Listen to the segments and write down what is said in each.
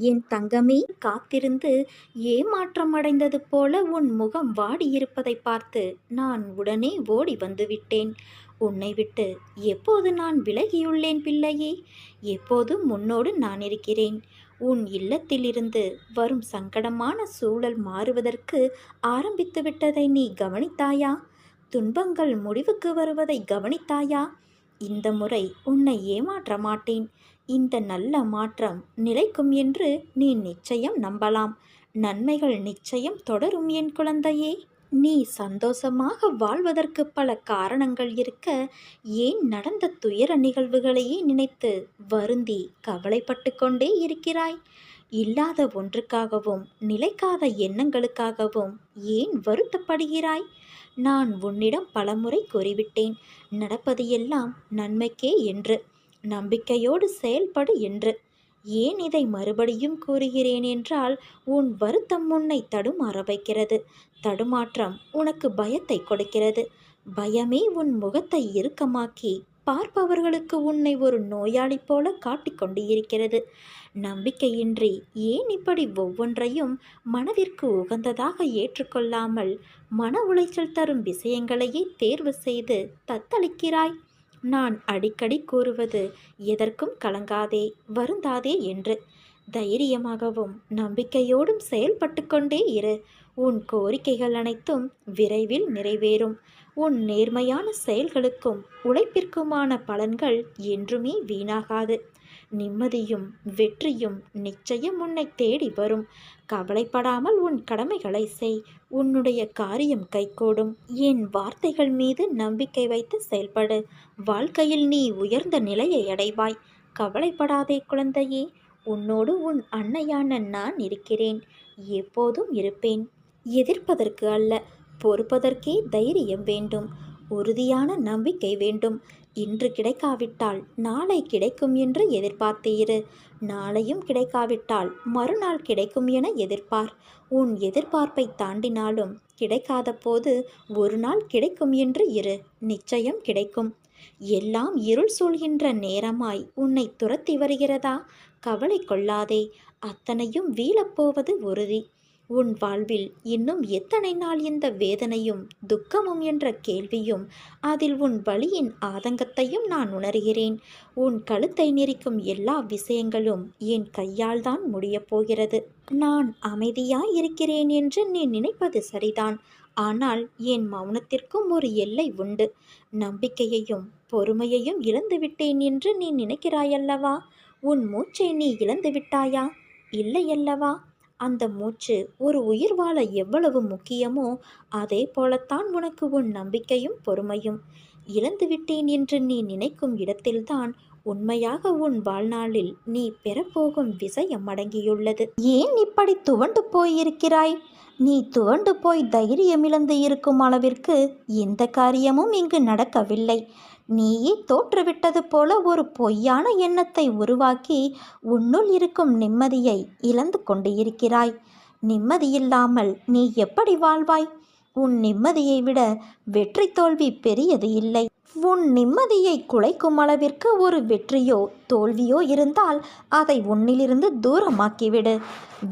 என் தங்கமே காத்திருந்து ஏமாற்றம் அடைந்தது போல உன் முகம் வாடியிருப்பதை பார்த்து நான் உடனே ஓடி வந்துவிட்டேன். உன்னை விட்டு எப்போது நான் விலகியுள்ளேன் பிள்ளையே? எப்போதும் முன்னோடு நான் இருக்கிறேன்? உன் இல்லத்திலிருந்து வரும் சங்கடமான சூழல் மாறுவதற்கு ஆரம்பித்து விட்டதை நீ கவனித்தாயா? துன்பங்கள் முடிவுக்கு வருவதை கவனித்தாயா? இந்த முறை உன்னை ஏமாற்ற மாட்டேன். இந்த நல்ல மாற்றம் நிலைக்கும் என்று நீ நிச்சயம் நம்பலாம். நன்மைகள் நிச்சயம் தொடரும் என் குழந்தையே. நீ சந்தோஷமாக வாழ்வதற்கு பல காரணங்கள் இருக்க ஏன் நடந்த துயர நிகழ்வுகளையே நினைத்து வருந்தி கவலைப்பட்டு கொண்டே இருக்கிறாய்? இல்லாத ஒன்றுக்காகவும் நிலைக்காத எண்ணங்களுக்காகவும் ஏன் வருத்தப்படுகிறாய்? நான் உன்னிடம் பலமுறை கூறிவிட்டேன். நடப்பது எல்லாம் நன்மைக்கே என்று. நம்பிக்கையோடு செயல்படு என்று. ஏன் இதை மறுபடியும் கூறுகிறேன் என்றால் உன் வருத்தம் உன்னை தடுமாற வைக்கிறது. தடுமாற்றம் உனக்கு பயத்தை கொடுக்கிறது. பயமே உன் முகத்தை இறுக்கமாக்கி பார்ப்பவர்களுக்கு உன்னை ஒரு நோயாளி போல காட்டிக்கொண்டு இருக்கிறது நம்பிக்கையின்றி ஏன் இப்படி ஒவ்வொன்றையும் மனதிற்கு உகந்ததாக ஏற்றுக்கொள்ளாமல் மன உளைச்சல் தரும் விஷயங்களையே தேர்வு செய்து தத்தளிக்கிறாய்? நான் அடிக்கடி கூறுவது எதற்கும் கலங்காதே வருந்தாதே என்று. தைரியமாகவும் நம்பிக்கையோடும் செயல்பட்டு கொண்டே இரு. உன் கோரிக்கைகள் அனைத்தும் விரைவில் நிறைவேறும். உன் நேர்மையான செயல்களுக்கும் உழைப்பிற்குமான பலன்கள் என்றுமே வீணாகாது. நிம்மதியும் வெற்றியும் நிச்சயம் உன்னை தேடி வரும். கவலைப்படாமல் உன் கடமைகளை செய். உன்னுடைய காரியம் கைகூடும். என் வார்த்தைகள் மீது நம்பிக்கை வைத்து செயல்படு. வாழ்க்கையில் நீ உயர்ந்த நிலையை அடைவாய். கவலைப்படாதே குழந்தையே. உன்னோடு உன் அன்னையான நான் இருக்கிறேன். எப்போதும் இருப்பேன். எதிர்ப்பதற்கு அல்ல பொறுப்பதற்கே தைரியம் வேண்டும். உறுதியான நம்பிக்கை வேண்டும். இன்று கிடைக்காவிட்டால் நாளை கிடைக்கும் என்று எதிர்பார்த்தீரு. நாளையும் கிடைக்காவிட்டால் மறுநாள் கிடைக்கும் என எதிர்பார் உன் எதிர்பார்ப்பை தாண்டினாலும் கிடைக்காத போது ஒரு நாள் கிடைக்கும் என்று இரு நிச்சயம் கிடைக்கும். எல்லாம் இருள் சூழ்கின்ற நேரமாய் உன்னை துரத்தி வருகிறதா? கவலை கொள்ளாதே. அத்தனையும் வீழப்போவது உறுதி. உன் வாழ்வில் இன்னும் எத்தனை நாள் இந்த வேதனையும் துக்கமும் என்ற கேள்வியும் அதில் உன் வழியின் ஆதங்கத்தையும் நான் உணர்கிறேன். உன் கழுத்தை நெறிக்கும் எல்லா விஷயங்களும் என் கையால் தான் முடியப் போகிறது. நான் அமைதியாய் இருக்கிறேன் என்று நீ நினைப்பது சரிதான். ஆனால் என் மௌனத்திற்கும் ஒரு எல்லை உண்டு. நம்பிக்கையையும் பொறுமையையும் இழந்துவிட்டேன் என்று நீ நினைக்கிறாயல்லவா? உன் மூச்சை நீ இழந்து விட்டாயா இல்லையல்லவா அந்த மூச்சு ஒரு உயிர் வாழ எவ்வளவு முக்கியமோ அதே போலத்தான் உனக்கு உன் நம்பிக்கையும் பொறுமையும். இழந்துவிட்டேன் என்று நீ நினைக்கும் இடத்தில்தான் உண்மையாக உன் வாழ்நாளில் நீ பெறப்போகும் விஷயம் அடங்கியுள்ளது. ஏன் இப்படி துவண்டு போயிருக்கிறாய்? நீ துவண்டு போய் தைரியமிழந்து இருக்கும் அளவிற்கு எந்த காரியமும் இங்கு நடக்கவில்லை. நீயே தோற்றுவிட்டது போல ஒரு பொய்யான எண்ணத்தை உருவாக்கி உன்னுள் இருக்கும் நிம்மதியை இழந்து கொண்டு இருக்கிறாய். நிம்மதியில்லாமல் நீ எப்படி வாழ்வாய்? உன் நிம்மதியை விட வெற்றி தோல்வி பெரியது இல்லை. உன் நிம்மதியை குலைக்கும் அளவிற்கு ஒரு வெற்றியோ தோல்வியோ இருந்தால் அதை உன்னிலிருந்து தூரமாக்கிவிடு.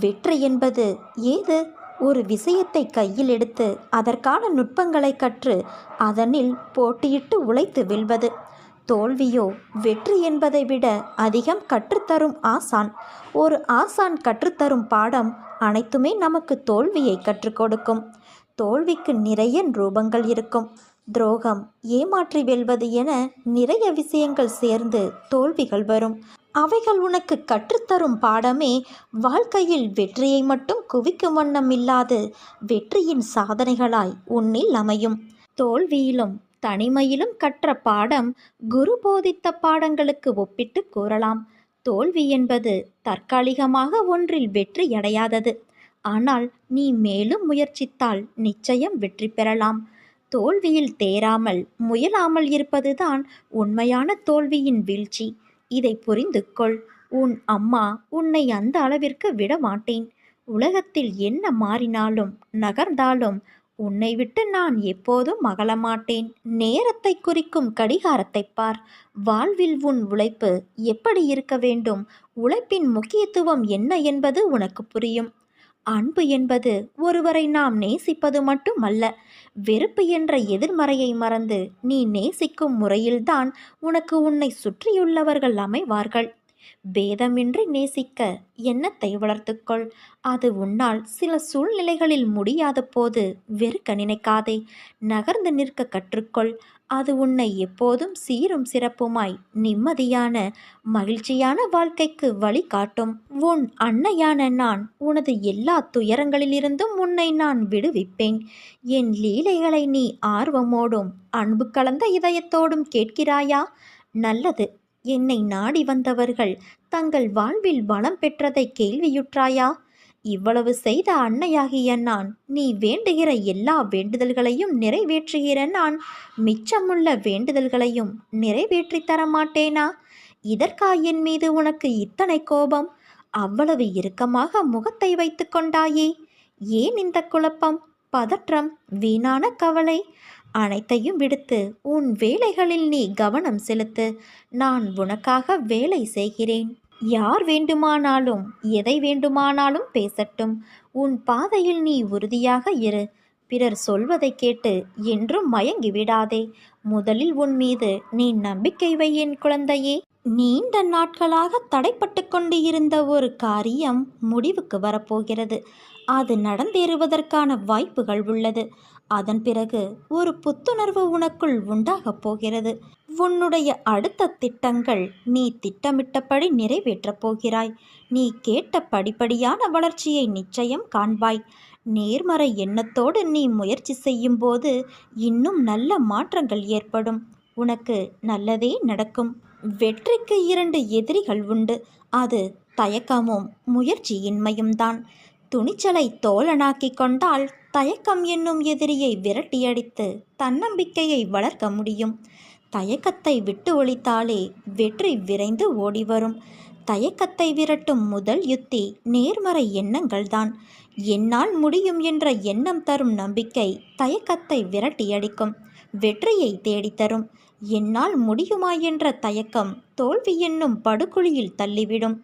வெற்றி என்பது ஏது? ஒரு விஷயத்தை கையில் எடுத்து அதற்கான நுட்பங்களை கற்று அதனில் போட்டியிட்டு உழைத்து வெல்வது. தோல்வியோ வெற்றி என்பதை விட அதிகம் கற்றுத்தரும் ஆசான். ஒரு ஆசான் கற்றுத்தரும் பாடம் அனைத்துமே நமக்கு தோல்வியை கற்றுக் கொடுக்கும். தோல்விக்கு நிறைய ரூபங்கள் இருக்கும். துரோகம் ஏமாற்றி வெல்வது என நிறைய விஷயங்கள் சேர்ந்து தோல்விகள் வரும். அவைகள் உனக்கு கற்றுத்தரும் பாடமே. வாழ்க்கையில் வெற்றியை மட்டும் குவிக்கும் வண்ணம் இல்லாது வெற்றியின் சாதனைகளாய் உன்னில் அமையும். தோல்வியிலும் தனிமையிலும் கற்ற பாடம் குரு போதித்த பாடங்களுக்கு ஒப்பிட்டு கூறலாம். தோல்வி என்பது தற்காலிகமாக ஒன்றில் வெற்றி அடையாதது. ஆனால் நீ மேலும் முயற்சித்தால் நிச்சயம் வெற்றி பெறலாம். தோல்வியில் தேராமல் முயலாமல் இருப்பதுதான் உண்மையான தோல்வியின் வீழ்ச்சி. இதை புரிந்து கொள். உன் அம்மா உன்னை அந்த அளவிற்கு விட மாட்டேன். உலகத்தில் என்ன மாறினாலும் நகர்ந்தாலும் உன்னை விட்டு நான் எப்போதும் மகளமாட்டேன் நேரத்தை குறிக்கும் கடிகாரத்தைப் பார். வாழ்வில் உன் உழைப்பு எப்படி இருக்க வேண்டும்? உழைப்பின் முக்கியத்துவம் என்ன என்பது உனக்கு புரியும். அன்பு என்பது ஒருவரை நாம் நேசிப்பது மட்டுமல்ல வெறுப்பு என்ற எதிர்மறையை மறந்து நீ நேசிக்கும் முறையில்தான் உனக்கு உன்னை சுற்றியுள்ளவர்கள் அமைவார்கள். பேதமின்றி நேசிக்க எண்ணத்தை வளர்த்துக்கொள். அது உன்னால் சில சூழ்நிலைகளில் முடியாத போது வெறுக்க நினைக்காதே. நகர்ந்து நிற்க கற்றுக்கொள். அது உன்னை எப்போதும் சீரும் சிறப்புமாய் நிம்மதியான மகிழ்ச்சியான வாழ்க்கைக்கு வழிகாட்டும். உன் அன்னையான நான் உனது எல்லா துயரங்களிலிருந்தும் உன்னை நான் விடுவிப்பேன். என் லீலைகளை நீ ஆர்வமோடும் அன்பு கலந்த இதயத்தோடும் கேட்கிறாயா? நல்லது. என்னை நாடி வந்தவர்கள் தங்கள் வாழ்வில் வளம் பெற்றதை கேள்வியுற்றாயா? இவ்வளவு செய்த அன்னையாகிய நான் நீ வேண்டுகிற எல்லா வேண்டுதல்களையும் நிறைவேற்றுகிற நான். மிச்சமுள்ள வேண்டுதல்களையும் நிறைவேற்றி தர மாட்டேனா? இதற்கா என் மீது உனக்கு இத்தனை கோபம்? அவ்வளவு இறுக்கமாக முகத்தை வைத்து கொண்டாயே? ஏன் இந்த குழப்பம் பதற்றம் வீணான கவலை? அனைத்தையும் விடுத்து உன் வேலைகளில் நீ கவனம் செலுத்து. நான் உனக்காக வேலை செய்கிறேன். யார் வேண்டுமானாலும் எதை வேண்டுமானாலும் பேசட்டும். உன் பாதையில் நீ உறுதியாக இரு. பிறர் சொல்வதை கேட்டு என்றும் மயங்கி விடாதே. முதலில் உன் மீது நீ நம்பிக்கை வை என் குழந்தையே. நீண்ட நாட்களாக தடைப்பட்டு கொண்டு இருந்த ஒரு காரியம் முடிவுக்கு வரப்போகிறது. அது நடந்தேறுவதற்கான வாய்ப்புகள் உள்ளது. அதன் பிறகு ஒரு புத்துணர்வு உனக்குள் உண்டாகப் போகிறது. உன்னுடைய அடுத்த திட்டங்கள் நீ திட்டமிட்டபடி நிறைவேற்றப் போகிறாய். நீ கேட்ட படிப்படியான வளர்ச்சியை நிச்சயம் காண்பாய். நேர்மறை எண்ணத்தோடு நீ முயற்சி செய்யும்போது இன்னும் நல்ல மாற்றங்கள் ஏற்படும். உனக்கு நல்லதே நடக்கும். வெற்றிக்கு இரண்டு எதிரிகள் உண்டு. அது தயக்கமும் முயற்சியின்மையும் தான் துணிச்சலை தோழனாக்கிக் கொண்டால் தயக்கம் என்னும் எதிரியை விரட்டியடித்து தன்னம்பிக்கையை வளர்க்க முடியும். தயக்கத்தை விட்டு ஒழித்தாலே வெற்றி விரைந்து ஓடிவரும். தயக்கத்தை விரட்டும் முதல் யுத்தி நேர்மறை எண்ணங்கள்தான். என்னால் முடியும் என்ற எண்ணம் தரும் நம்பிக்கை தயக்கத்தை விரட்டியடிக்கும். வெற்றியை தேடித்தரும். என்னால் முடியுமா என்ற தயக்கம் தோல்வி என்னும் படுகுழியில் தள்ளிவிடும்.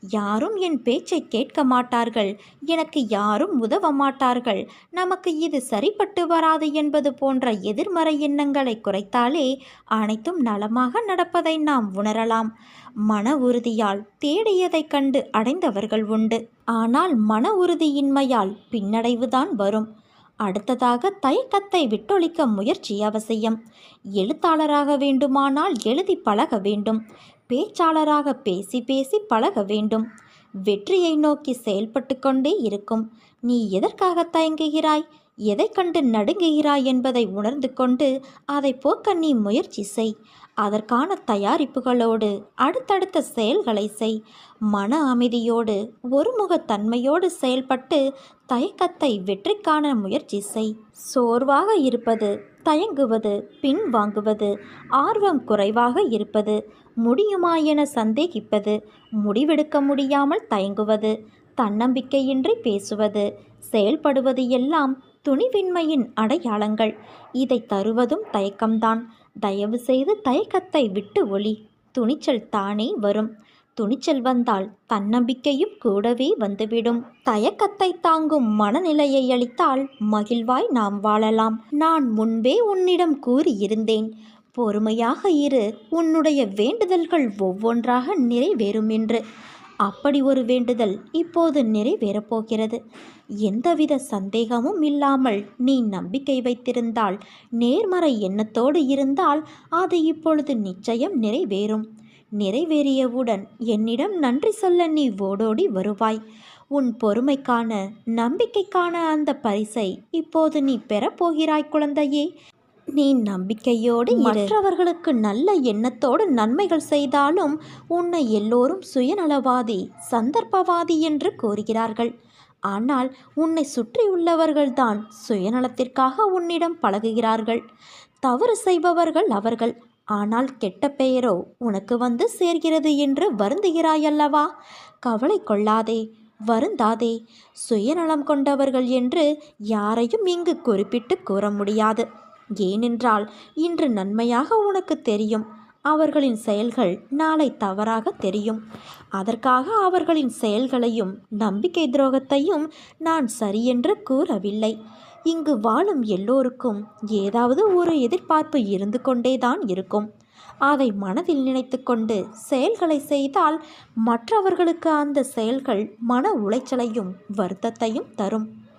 யாரும் என் பேச்சை கேட்க மாட்டார்கள். எனக்கு யாரும் உதவ மாட்டார்கள். நமக்கு இது சரிப்பட்டு வராது என்பது போன்ற எதிர்மறை எண்ணங்களை குறைத்தாலே அனைத்தும் நலமாக நடப்பதை நாம் உணரலாம். மன உறுதியால் தேடியதைக் கண்டு அடைந்தவர்கள் உண்டு. ஆனால் மன உறுதியின்மையால் பின்னடைவுதான் வரும். அடுத்ததாக தயக்கத்தை விட்டொழிக்க முயற்சி அவசியம். எழுத்தாளராக வேண்டுமானால் எழுதி பழக வேண்டும். பேச்சாளராக பேசி பேசி பழக வேண்டும். வெற்றியை நோக்கி செயல்பட்டு கொண்டே இருக்கும். நீ எதற்காக தயங்குகிறாய்? எதை கண்டு நடுங்குகிறாய் என்பதை உணர்ந்து கொண்டு அதை போக்க நீ முயற்சி செய். அதற்கான தயாரிப்புகளோடு அடுத்தடுத்த செயல்களை செய். மன அமைதியோடு ஒருமுகத்தன்மையோடு செயல்பட்டு தயக்கத்தை வெற்றி காண முயற்சி செய். சோர்வாக இருப்பது தயங்குவது பின்வாங்குவது ஆர்வம் குறைவாக இருப்பது முடியுமா என சந்தேகிப்பது முடிவெடுக்க முடியாமல் தயங்குவது தன்னம்பிக்கையின்றி பேசுவது செயல்படுவது எல்லாம் துணிவின்மையின் அடையாளங்கள். இதை தருவதும் தயக்கம்தான். தயவு செய்து தயக்கத்தை விட்டு ஒளி. துணிச்சல் தானே வரும். துணிச்சல் வந்தால் தன்னம்பிக்கையும் கூடவே வந்துவிடும். தயக்கத்தை தாங்கும் மனநிலையை அளித்தால் மகிழ்வாய் நாம் வாழலாம். நான் முன்பே உன்னிடம் கூறியிருந்தேன். பொறுமையாக இரு. உன்னுடைய வேண்டுதல்கள் ஒவ்வொன்றாக நிறைவேறும் என்று. அப்படி ஒரு வேண்டுதல் இப்போது நிறைவேறப் போகிறது. எந்தவித சந்தேகமும் இல்லாமல் நீ நம்பிக்கை வைத்திருந்தால் நேர்மறை எண்ணத்தோடு இருந்தால் அது இப்பொழுது நிச்சயம் நிறைவேறும். நிறைவேறியவுடன் என்னிடம் நன்றி சொல்ல நீ ஓடோடி வருவாய். உன் பொறுமைக்கான நம்பிக்கைக்கான அந்த பரிசை இப்போது நீ பெறப்போகிறாய் குழந்தையே. நீ நம்பிக்கையோடு மற்றவர்களுக்கு நல்ல எண்ணத்தோடு நன்மைகள் செய்தாலும் உன்னை எல்லோரும் சுயநலவாதி சந்தர்ப்பவாதி என்று கூறுகிறார்கள். ஆனால் உன்னை சுற்றியுள்ளவர்கள்தான் சுயநலத்திற்காக உன்னிடம் பழகுகிறார்கள். தவறு செய்பவர்கள் அவர்கள். ஆனால் கெட்ட பெயரோ உனக்கு வந்து சேர்கிறது என்று வருந்துகிறாயல்லவா? கவலை கொள்ளாதே வருந்தாதே. சுயநலம் கொண்டவர்கள் என்று யாரையும் இங்கு குறிப்பிட்டு கூற முடியாது. ஏனென்றால் இன்று நன்மையாக உனக்கு தெரியும். அவர்களின் செயல்கள் நாளை தவறாக தெரியும். அதற்காக அவர்களின் செயல்களையும் நம்பிக்கை துரோகத்தையும் நான் சரியென்று கூறவில்லை. இங்கு வாழும் எல்லோருக்கும் ஏதாவது ஒரு எதிர்பார்ப்பு இருந்து கொண்டேதான் இருக்கும். அதை மனதில் நினைத்து கொண்டு செயல்களை செய்தால் மற்றவர்களுக்கு அந்த செயல்கள் மன உளைச்சலையும் வருத்தத்தையும் தரும்.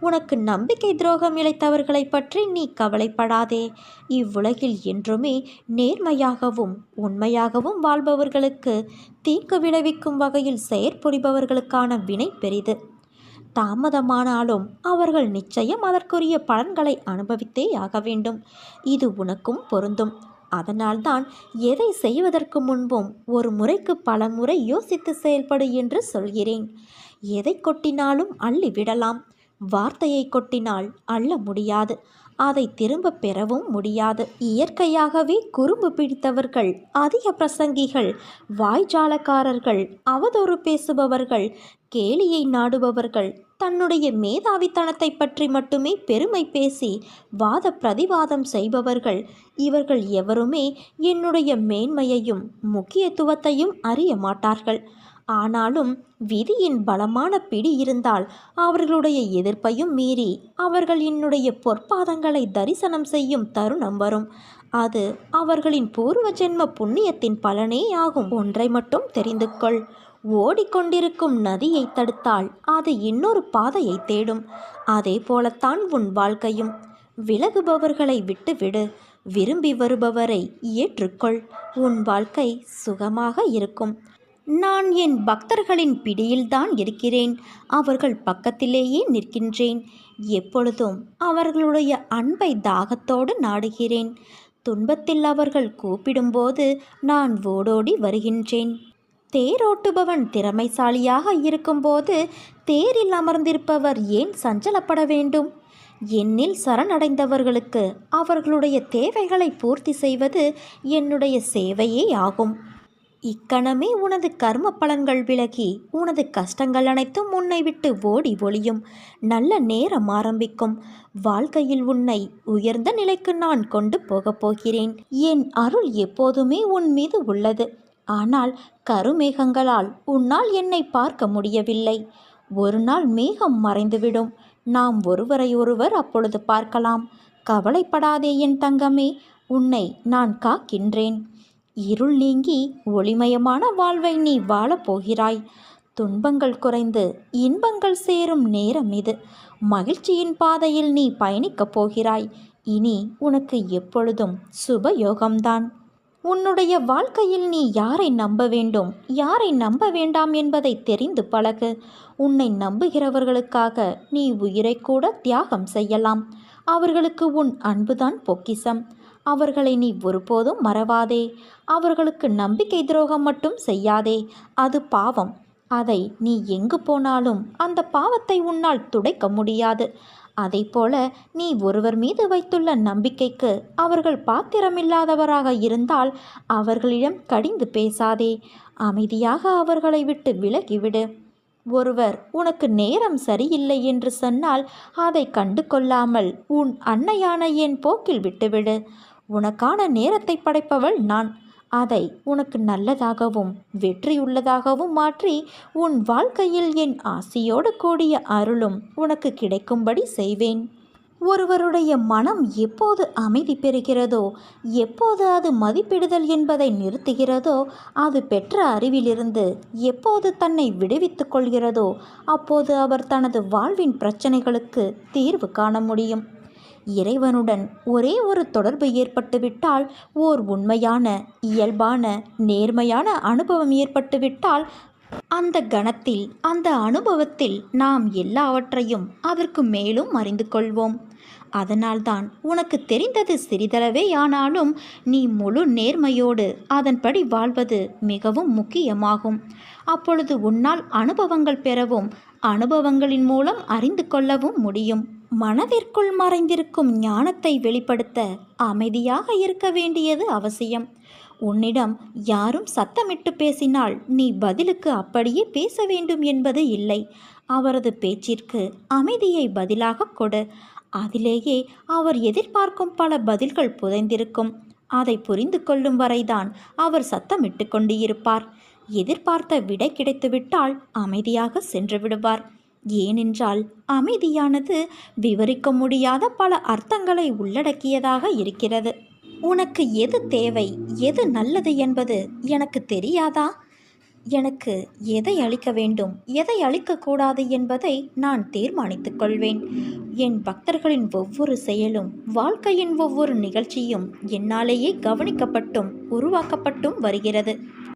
உனக்கு நம்பிக்கை துரோகம் இழைத்தவர்களை பற்றி நீ கவலைப்படாதே. இவ்வுலகில் என்றுமே நேர்மையாகவும் உண்மையாகவும் வாழ்பவர்களுக்கு தீங்கு விளைவிக்கும் வகையில் செயற்புரிபவர்களுக்கான வினை பெரிது. தாமதமானாலும் அவர்கள் நிச்சயம் அதற்குரிய பலன்களை அனுபவித்தே ஆக வேண்டும். இது உனக்கும் பொருந்தும். அதனால்தான் எதை செய்வதற்கு முன்பும் ஒரு முறைக்கு பல முறை யோசித்து செயல்படு என்று சொல்கிறேன். எதை கொட்டினாலும் அள்ளி விடலாம் வார்த்தையை கொட்டினால் அள்ள முடியாது. அதை திரும்ப பெறவும் முடியாது. இயற்கையாகவே குறும்பு பிடித்தவர்கள் அதிக பிரசங்கிகள் வாய்ஜாலக்காரர்கள் அவதூறு பேசுபவர்கள் கேலியை நாடுபவர்கள் தன்னுடைய மேதாவித்தனத்தை பற்றி மட்டுமே பெருமை பேசி வாத பிரதிவாதம் செய்பவர்கள் இவர்கள் எவருமே என்னுடைய மேன்மையையும் முக்கியத்துவத்தையும் அறிய மாட்டார்கள். ஆனாலும் விதியின் பலமான பிடி இருந்தால் அவர்களுடைய எதிர்ப்பையும் மீறி அவர்கள் என்னுடைய பொற்பாதங்களை தரிசனம் செய்யும் தருணம் வரும். அது அவர்களின் பூர்வ ஜென்ம புண்ணியத்தின் பலனே ஆகும் ஒன்றை மட்டும் தெரிந்து கொள். ஓடிக்கொண்டிருக்கும் நதியை தடுத்தால் அது இன்னொரு பாதையை தேடும். அதே போலத்தான் உன் வாழ்க்கையும். விலகுபவர்களை விட்டுவிடு. விரும்பி வருபவரை ஏற்றுக்கொள். உன் வாழ்க்கை சுகமாக இருக்கும். நான் என் பக்தர்களின் பிடியில்தான் இருக்கிறேன். அவர்கள் பக்கத்திலேயே நிற்கின்றேன். எப்பொழுதும் அவர்களுடைய அன்பை தாகத்தோடு நாடுகிறேன். துன்பத்தில் அவர்கள் கூப்பிடும்போது நான் ஓடோடி வருகின்றேன். தேரோட்டுபவன் திறமைசாலியாக இருக்கும்போது தேரில் அமர்ந்திருப்பவர் ஏன் சஞ்சலப்பட வேண்டும்? என்னில் சரணடைந்தவர்களுக்கு அவர்களுடைய தேவைகளை பூர்த்தி செய்வது என்னுடைய சேவையே ஆகும். இக்கணமே உனது கர்ம பலன்கள் விலகி உனது கஷ்டங்கள் அனைத்தும் உன்னை விட்டு ஓடி ஒளியும். நல்ல நேரம் ஆரம்பிக்கும். வாழ்க்கையில் உன்னை உயர்ந்த நிலைக்கு நான் கொண்டு போகப் போகிறேன். என் அருள் எப்போதுமே உன் மீது உள்ளது. ஆனால் கருமேகங்களால் உன்னால் என்னை பார்க்க முடியவில்லை. ஒரு நாள் மேகம் மறைந்துவிடும். நாம் ஒருவரை ஒருவர் அப்பொழுது பார்க்கலாம். கவலைப்படாதே என் தங்கமே. உன்னை நான் காக்கின்றேன். இருள் நீங்கி ஒளிமயமான வாழ்வை நீ வாழப் போகிறாய். துன்பங்கள் குறைந்து இன்பங்கள் சேரும் நேரம் இது. மகிழ்ச்சியின் பாதையில் நீ பயணிக்கப் போகிறாய். இனி உனக்கு எப்பொழுதும் சுப யோகம்தான். உன்னுடைய வாழ்க்கையில் நீ யாரை நம்ப வேண்டும்? யாரை நம்ப வேண்டாம் என்பதை தெரிந்து பழகு. உன்னை நம்புகிறவர்களுக்காக நீ உயிரை கூட தியாகம் செய்யலாம். அவர்களுக்கு உன் அன்புதான் பொக்கிசம். அவர்களை நீ ஒருபோதும் மறவாதே. அவர்களுக்கு நம்பிக்கை துரோகம் மட்டும் செய்யாதே. அது பாவம். அதை நீ எங்கு போனாலும் அந்த பாவத்தை உன்னால் துடைக்க முடியாது. அதை போல நீ ஒருவர் மீது வைத்துள்ள நம்பிக்கைக்கு அவர்கள் பாத்திரமில்லாதவராக இருந்தால் அவர்களிடம் கடிந்து பேசாதே. அமைதியாக அவர்களை விட்டு விலகிவிடு. ஒருவர் உனக்கு நேரம் சரியில்லை என்று சொன்னால் அதை கண்டு கொள்ளாமல் உன் அன்னையான என் போக்கில் விட்டுவிடு. உனக்கான நேரத்தை படைப்பவள் நான். அதை உனக்கு நல்லதாகவும் வெற்றியுள்ளதாகவும் மாற்றி உன் வாழ்க்கையில் என் ஆசையோடு கூடிய அருளும் உனக்கு கிடைக்கும்படி செய்வேன். ஒருவருடைய மனம் எப்போது அமைதி பெறுகிறதோ எப்போது அது மதிப்பிடுதல் என்பதை நிறுத்துகிறதோ அது பெற்ற அறிவிலிருந்து எப்போது தன்னை விடுவித்துக் கொள்கிறதோ அப்போது அவர் தனது வாழ்வின் பிரச்சனைகளுக்கு தீர்வு காண முடியும். இறைவனுடன் ஒரே ஒரு தொடர்பு ஏற்பட்டுவிட்டால் ஓர் உண்மையான இயல்பான நேர்மையான அனுபவம் ஏற்பட்டுவிட்டால் அந்த கணத்தில் அந்த அனுபவத்தில் நாம் எல்லாவற்றையும் அதற்கு மேலும் அறிந்து கொள்வோம். அதனால்தான் உனக்கு தெரிந்தது சிறிதளவே ஆனாலும் நீ முழு நேர்மையோடு அதன்படி வாழ்வது மிகவும் முக்கியமாகும். அப்பொழுது உன்னால் அனுபவங்கள் பெறவும் அனுபவங்களின் மூலம் அறிந்து கொள்ளவும் முடியும். மனதிற்குள் மறைந்திருக்கும் ஞானத்தை வெளிப்படுத்த அமைதியாக இருக்க வேண்டியது அவசியம். உன்னிடம் யாரும் சத்தமிட்டு பேசினால் நீ பதிலுக்கு அப்படியே பேச வேண்டும் என்பது இல்லை. அவரது பேச்சிற்கு அமைதியை பதிலாக கொடு. அதிலேயே அவர் எதிர்பார்க்கும் பல பதில்கள் புதைந்திருக்கும். அதை புரிந்து கொள்ளும் வரைதான் அவர் சத்தமிட்டு கொண்டு இருப்பார் எதிர்பார்த்த விடை கிடைத்துவிட்டால் அமைதியாக சென்று விடுவார். ஏனென்றால் அமைதியானது விவரிக்க முடியாத பல அர்த்தங்களை உள்ளடக்கியதாக இருக்கிறது. உனக்கு எது தேவை எது நல்லது என்பது எனக்கு தெரியாதா? எனக்கு எதை அளிக்க வேண்டும் எதை அளிக்கக்கூடாது என்பதை நான் தீர்மானித்துக் கொள்வேன். என் பக்தர்களின் ஒவ்வொரு செயலும் வாழ்க்கையின் ஒவ்வொரு நிகழ்ச்சியும் என்னாலேயே கவனிக்கப்பட்டும் உருவாக்கப்பட்டும் வருகிறது.